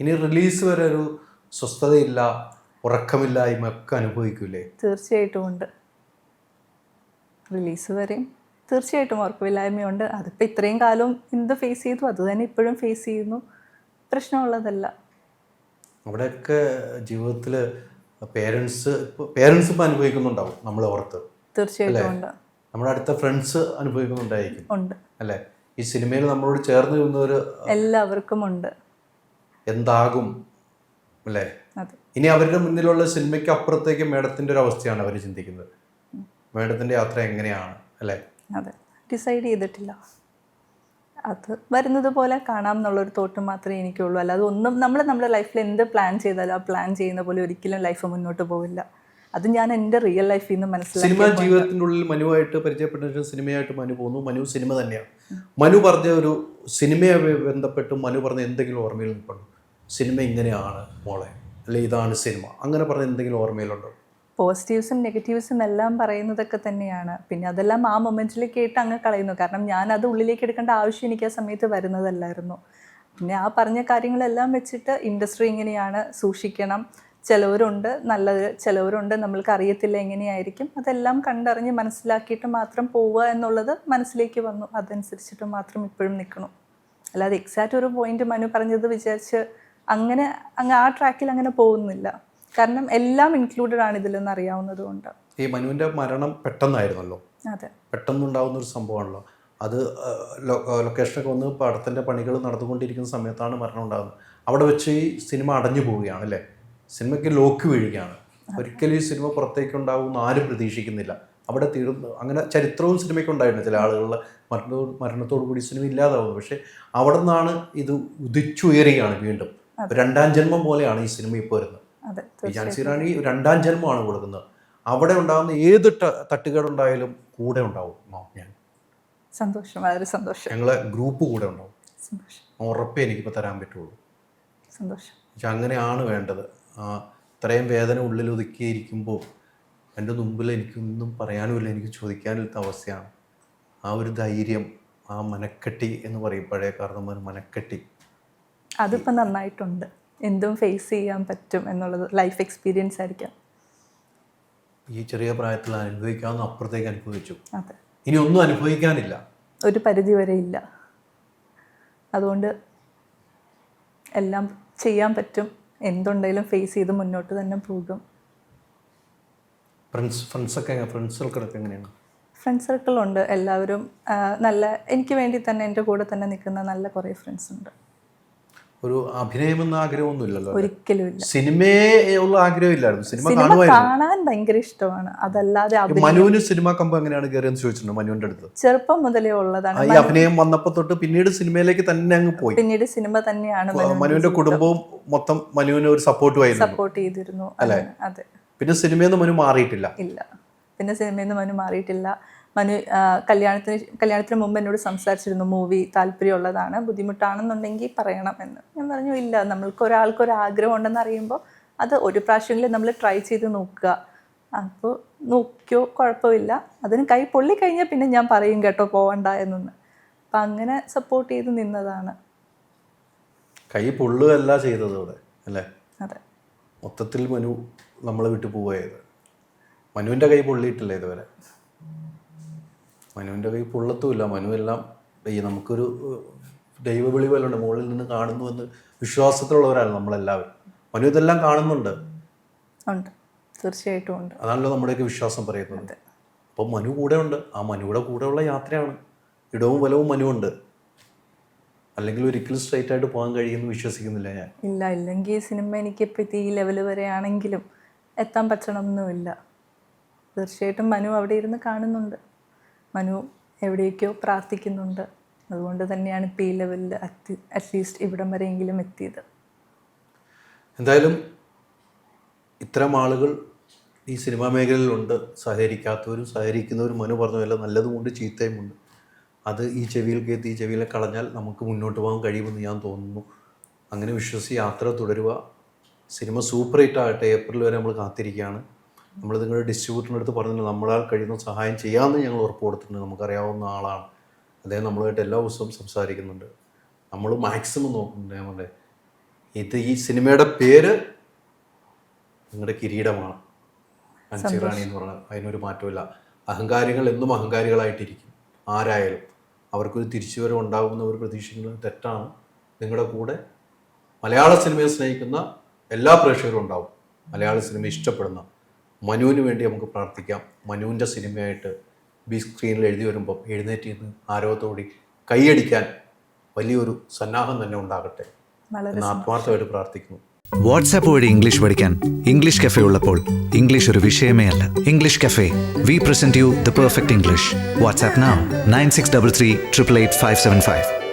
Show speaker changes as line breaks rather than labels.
ഇനി റിലീസ് വരെ ഒരു സ്വസ്ഥതയില്ല ഉറക്കമില്ലായ്മ ഒക്കെ അനുഭവിക്കൂലേ?
തീർച്ചയായിട്ടും ഉണ്ട്. റിലീസ് വരെയും തീർച്ചയായിട്ടും ഉറക്കമില്ലായ്മയുണ്ട്. അതിപ്പോൾ ഇത്രയും കാലം എന്ത് ഫേസ് ചെയ്തു? അത് തന്നെ ഇപ്പോഴും ഫേസ് ചെയ്യുന്നു. പ്രശ്നമുള്ളതല്ല.
അവിടെയൊക്കെ ജീവിതത്തിൽ പേരൻസ് പേരൻസ് ഇപ്പം അനുഭവിക്കുന്നുണ്ടാവും നമ്മൾ ഓർത്ത്.
തീർച്ചയായിട്ടും ഉണ്ട്.
നമ്മുടെ അടുത്ത ഫ്രണ്ട്സ് അനുഭവിക്കുന്നുണ്ടായിരിക്കും.
ഉണ്ട്.
അല്ലേ? ഈ സിനിമയിൽ നമ്മളോട് ചേർന്ന് നിന്നവർ
എല്ലാവർക്കും ഉണ്ട്.
എന്താകും? അല്ലേ? ഇനി അവരുടെ മുന്നിലുള്ള സിനിമയ്ക്ക് അപ്പുറത്തേക്ക് മേഡത്തിന്റെ ഒരു അവസ്ഥയാണ് അവർ ചിന്തിക്കുന്നത്. മേഡത്തിന്റെ യാത്ര എങ്ങനെയാണ്? അല്ലേ?
അതെ. ഡിസൈഡ് ചെയ്തിട്ടില്ല. അത് വരുന്നത് പോലെ കാണാം എന്നുള്ളൊരു തോട്ട് മാത്രമേ എനിക്കുള്ളൂ. അല്ലാതെ ഒന്നും നമ്മൾ നമ്മുടെ ലൈഫിൽ എന്ത് പ്ലാൻ ചെയ്താലും ആ പ്ലാൻ ചെയ്യുന്ന പോലെ ഒരിക്കലും ലൈഫ് മുന്നോട്ട് പോവില്ല. അത് ഞാൻ എന്റെ റിയൽ ലൈഫിൽ നിന്ന് മനസ്സിലാക്കി
സിനിമ ജീവിതത്തിനുള്ളിൽ മനുവായിട്ട് പരിചയപ്പെട്ട സിനിമയായിട്ട് മനു പോകുന്നു. മനു സിനിമ തന്നെയാണ്. മനു പറഞ്ഞ ഒരു സിനിമയെ ബന്ധപ്പെട്ട് മനു പറഞ്ഞ എന്തെങ്കിലും ഓർമ്മയിൽ നിൽപ്പുണ്ടോ? സിനിമ ഇങ്ങനെയാണ് മോളെ. അല്ലെ ഇതാണ് സിനിമ. അങ്ങനെ പറഞ്ഞ എന്തെങ്കിലും ഓർമ്മയിലുണ്ടോ?
പോസിറ്റീവ്സും നെഗറ്റീവ്സും എല്ലാം പറയുന്നതൊക്കെ തന്നെയാണ്. പിന്നെ അതെല്ലാം ആ മൊമെന്റിൽ കേട്ട് അങ്ങ് കളയുന്നു. കാരണം ഞാൻ അത് ഉള്ളിലേക്ക് എടുക്കേണ്ട ആവശ്യം എനിക്ക് ആ സമയത്ത് വരുന്നതല്ലായിരുന്നു. പിന്നെ ആ പറഞ്ഞ കാര്യങ്ങളെല്ലാം വെച്ചിട്ട് ഇൻഡസ്ട്രി ഇങ്ങനെയാണ് സൂക്ഷിക്കണം. ചിലവരുണ്ട് നല്ലത് ചിലവരുണ്ട് നമ്മൾക്ക് അറിയത്തില്ല എങ്ങനെയായിരിക്കും. അതെല്ലാം കണ്ടറിഞ്ഞ് മനസ്സിലാക്കിയിട്ട് മാത്രം പോവുക എന്നുള്ളത് മനസ്സിലേക്ക് വന്നു. അതനുസരിച്ചിട്ട് മാത്രം ഇപ്പോഴും നിൽക്കണം. അല്ലാതെ എക്സാക്റ്റ് ഒരു പോയിന്റ് മനു പറഞ്ഞത് വിചാരിച്ച് അങ്ങനെ അങ്ങ് ആ ട്രാക്കിൽ അങ്ങനെ പോകുന്നില്ല. കാരണം എല്ലാം ഇൻക്ലൂഡഡ് ആണ് ഇതിലെന്ന് അറിയാവുന്നത് കൊണ്ട്.
ഈ മനുവിന്റെ മരണം പെട്ടെന്നായിരുന്നല്ലോ.
അതെ.
പെട്ടെന്നുണ്ടാവുന്ന ഒരു സംഭവമാണല്ലോ. അത് ലൊക്കേഷനൊക്കെ വന്ന് പടത്തിന്റെ പണികൾ നടന്നുകൊണ്ടിരിക്കുന്ന സമയത്താണ് മരണം ഉണ്ടാകുന്നത്. അവിടെ വെച്ച് ഈ സിനിമ അടഞ്ഞു പോവുകയാണ് അല്ലേ? സിനിമയ്ക്ക് ലോക്ക് വീഴുകയാണ്. ഒരിക്കലും ഈ സിനിമ പുറത്തേക്ക് ഉണ്ടാകുമെന്ന് ആരും പ്രതീക്ഷിക്കുന്നില്ല. അവിടെ തീർന്നു അങ്ങനെ ചരിത്രവും സിനിമയ്ക്ക് ഉണ്ടായിരുന്നു. ചില ആളുകളുടെ മരണത്തോട് മരണത്തോടു കൂടി സിനിമ ഇല്ലാതാവുന്നു. പക്ഷേ അവിടെ നിന്നാണ് ഇത് ഉദിച്ചുയരുകയാണ് വീണ്ടും. രണ്ടാം ജന്മം പോലെയാണ് ഈ സിനിമ ഇപ്പോൾ വരുന്നത്. ഈ ഝാൻസി റാണി രണ്ടാം ജന്മമാണ് കൊടുക്കുന്നത്. അവിടെ ഉണ്ടാകുന്ന ഏത് തട്ടുകേടുണ്ടായാലും കൂടെ ഉണ്ടാവും ഞാൻ.
സന്തോഷം വളരെ സന്തോഷം.
ഞങ്ങളെ ഗ്രൂപ്പ് കൂടെ ഉണ്ടാവും. ഉറപ്പേ എനിക്കിപ്പോൾ തരാൻ പറ്റുള്ളൂ.
സന്തോഷം.
പക്ഷെ അങ്ങനെയാണ് വേണ്ടത്. ആ ഇത്രയും വേദന ഉള്ളിൽ ഒതുക്കിയിരിക്കുമ്പോൾ എന്റെ മുമ്പിൽ എനിക്കൊന്നും പറയാനുമില്ല എനിക്ക് ചോദിക്കാനില്ലാത്ത അവസ്ഥയാണ്. ആ ഒരു ധൈര്യം ആ മനക്കെട്ടി എന്ന് പറയും പഴയ കാരണന്മാർ മനക്കെട്ടി.
അതിപ്പോൾ നന്നായിട്ടുണ്ട്. എന്തും ഫേസ് ചെയ്യാൻ പറ്റും എന്നുള്ളത് ലൈഫ് എക്സ്പീരിയൻസ് ആയിരിക്കാം.
ഈ ചെറിയ പ്രായത്തിൽ അനുഭവിക്കാവുന്ന അപ്പുറത്തേക്ക് അനുഭവിച്ചു.
അതെ.
ഇനി ഒന്നും അനുഭവിക്കാനില്ല.
ഒരു പരിധി വരെ ഇല്ല. അതുകൊണ്ട് എല്ലാം ചെയ്യാൻ പറ്റും. എന്തുണ്ടെങ്കിലും ഫേസ് ചെയ്ത് മുന്നോട്ട് തന്നെ പോകും.
ഫ്രണ്ട്സ് ഫ്രണ്ട്സൊക്കെ ഫ്രണ്ട്സ് സർക്കിളൊക്കെ എങ്ങനെയാണ്?
ഫ്രണ്ട് സർക്കിളുണ്ട് എല്ലാവരും നല്ല എനിക്ക് വേണ്ടി തന്നെ എന്റെ കൂടെ തന്നെ നിൽക്കുന്ന നല്ല കുറേ ഫ്രണ്ട്സ് ഉണ്ട്.
ഒരു അഭിനയമെന്ന ആഗ്രഹമൊന്നുമില്ലല്ലോ അല്ലേ?
ഒരിക്കലും സിനിമയുള്ള
സിനിമയെ ഉള്ള ആഗ്രഹമില്ലായിരുന്നു. സിനിമ
കാണാൻ ഭയങ്കര ഇഷ്ടമാണ്. അതല്ലാതെ
മനുവിന് സിനിമ കമ്പ് എങ്ങനെയാണ് കയറിയെന്ന് ചോദിച്ചിട്ടുണ്ട് മനുവിന്റെ അടുത്ത്?
ചെറുപ്പം മുതലേ ഉള്ളതാണ്.
ഈ അഭിനയം വന്നപ്പോ തൊട്ട് പിന്നീട് സിനിമയിലേക്ക് തന്നെ അങ്ങ് പോയി.
പിന്നീട് സിനിമ തന്നെയാണ്
മനുവിന്റെ കുടുംബവും മൊത്തം മനുവിന് ഒരു സപ്പോർട്ട്
സപ്പോർട്ട് ചെയ്തിരുന്നു. അതെ അതെ.
പിന്നെ സിനിമയിൽ നിന്ന് മനു മാറിയിട്ടില്ല.
ഇല്ല. പിന്നെ സിനിമയിൽ നിന്ന് മനു മാറിയിട്ടില്ല. മനു കല്യാണത്തിന് കല്യാണത്തിന് മുമ്പ് എന്നോട് സംസാരിച്ചിരുന്നു മൂവി താല്പര്യമുള്ളതാണ് ബുദ്ധിമുട്ടാണെന്നുണ്ടെങ്കിൽ പറയണം എന്ന്. ഞാൻ പറഞ്ഞു ഇല്ല നമ്മൾക്ക് ഒരാൾക്ക് ഒരു ആഗ്രഹം ഉണ്ടെന്ന് അറിയുമ്പോൾ അത് ഒരു പ്രാവശ്യമെങ്കിലും നമ്മൾ ട്രൈ ചെയ്ത് നോക്കുക. അപ്പോൾ നോക്കിയോ കുഴപ്പമില്ല. അതിന് കൈ പൊള്ളി കഴിഞ്ഞാൽ പിന്നെ ഞാൻ പറയും കേട്ടോ പോകണ്ട എന്നൊന്ന്. അപ്പം അങ്ങനെ സപ്പോർട്ട് ചെയ്ത് നിന്നതാണ്.
കൈ പൊള്ളുകയല്ല ചെയ്തത് അവിടെ അല്ലേ?
അതെ.
മൊത്തത്തിൽ മനു നമ്മളെ വിട്ടു പോയത് മനുവിന്റെ കൈ പൊള്ളിയിട്ടില്ല ഇതുവരെ. മനുവിന്റെ കൈ പൊള്ളത്തുമില്ല. മനുവെല്ലാം എല്ലാം ഈ നമുക്കൊരു ദൈവവിളി പോലെ ഉണ്ട്. മുകളിൽ നിന്ന് കാണുന്നുവെന്ന് വിശ്വാസത്തിലുള്ളവരാണ് നമ്മളെല്ലാവരും. മനു ഇതെല്ലാം കാണുന്നുണ്ട്.
ഉണ്ട്. തീർച്ചയായിട്ടും ഉണ്ട്.
അതാണല്ലോ നമ്മുടെയൊക്കെ വിശ്വാസം പറയുന്നത്. അപ്പോൾ മനു കൂടെ ഉണ്ട്. ആ മനുവിടെ കൂടെയുള്ള യാത്രയാണ്. ഇടവും വലവും മനുവുണ്ട് അല്ലെങ്കിൽ ഒരിക്കലും സ്ട്രൈറ്റ് ആയിട്ട് പോകാൻ കഴിയുമെന്ന് വിശ്വസിക്കുന്നില്ല ഞാൻ.
ഇല്ല ഇല്ലെങ്കിൽ സിനിമ എനിക്ക് ഈ ലെവൽ വരെ ആണെങ്കിലും എത്താൻ പറ്റണമെന്നുമില്ല തീർച്ചയായിട്ടും മനു അവിടെ ഇരുന്ന് കാണുന്നുണ്ട്. മനു എവിടേക്കോ പ്രാർത്ഥിക്കുന്നുണ്ട്. അതുകൊണ്ട് തന്നെയാണ് പി ഈ ലെവലിൽ അറ്റ് അറ്റ്ലീസ്റ്റ് ഇവിടം വരെയെങ്കിലും എത്തിയത്.
എന്തായാലും ഇത്തരം ആളുകൾ ഈ സിനിമാ മേഖലയിലുണ്ട്. സഹകരിക്കാത്തവരും സഹകരിക്കുന്നവരും മനു പറഞ്ഞ പോലെ നല്ലതുമുണ്ട് ചീത്തയുമുണ്ട്. അത് ഈ ചെവിയിൽ കയറ്റി ഈ ചെവിയിലെ കളഞ്ഞാൽ നമുക്ക് മുന്നോട്ട് പോകാൻ കഴിയുമെന്ന് ഞാൻ തോന്നുന്നു. അങ്ങനെ വിശ്വസിച്ച് യാത്ര തുടരുക. സിനിമ സൂപ്പർ ഹിറ്റ് ആകട്ടെ ഏപ്രിൽ വരെ നമ്മൾ കാത്തിരിക്കുകയാണ്. നമ്മൾ നിങ്ങളുടെ ഡിസ്ട്രിബ്യൂട്ടറിന്റെ അടുത്ത് പറഞ്ഞു നമ്മളാൽ കഴിയുന്ന സഹായം ചെയ്യാമെന്ന് ഞങ്ങൾ ഉറപ്പ് കൊടുത്തിട്ടുണ്ട്. നമുക്കറിയാവുന്ന ആളാണ്. അദ്ദേഹം നമ്മളുമായിട്ട് എല്ലാ ദിവസവും സംസാരിക്കുന്നുണ്ട്. നമ്മൾ മാക്സിമം നോക്കുന്നുണ്ട്. നമ്മുടെ ഇത് ഈ സിനിമയുടെ പേര് നിങ്ങളുടെ കിരീടമാണ്. അഞ്ചിറാണി എന്ന് പറഞ്ഞാൽ അതിനൊരു മാറ്റമില്ല അഹങ്കാരികൾ എന്നും അഹങ്കാരികളായിട്ടിരിക്കും. ആരായാലും അവർക്കൊരു തിരിച്ചുവരവ് ഉണ്ടാകുമെന്ന് അവർ പ്രതീക്ഷിക്കുന്നത് തെറ്റാണ്. നിങ്ങളുടെ കൂടെ മലയാള സിനിമയെ സ്നേഹിക്കുന്ന എല്ലാ പ്രേക്ഷകരും ഉണ്ടാവും. മലയാള സിനിമ ഇഷ്ടപ്പെടുന്ന മനുവിന് വേണ്ടി നമുക്ക് പ്രാർത്ഥിക്കാം. മനുവിന്റെ സിനിമയായിട്ട് ബി സ്ക്രീനിൽ എഴുതി വരുമ്പോൾ എഴുന്നേറ്റ് നിന്ന് ആരോഗ്യത്തോടി കൈയടിക്കാൻ വലിയൊരു സന്നാഹം തന്നെ ഉണ്ടാകട്ടെ എന്ന് ആത്മാർത്ഥമായിട്ട് പ്രാർത്ഥിക്കുന്നു.
വാട്സാപ്പ് വഴി ഇംഗ്ലീഷ് പഠിക്കാൻ ഇംഗ്ലീഷ് കഫേ ഉള്ളപ്പോൾ ഇംഗ്ലീഷ് ഒരു വിഷയമേ അല്ല. English cafe. We present you the perfect English WhatsApp nine six double three triple eight five seven five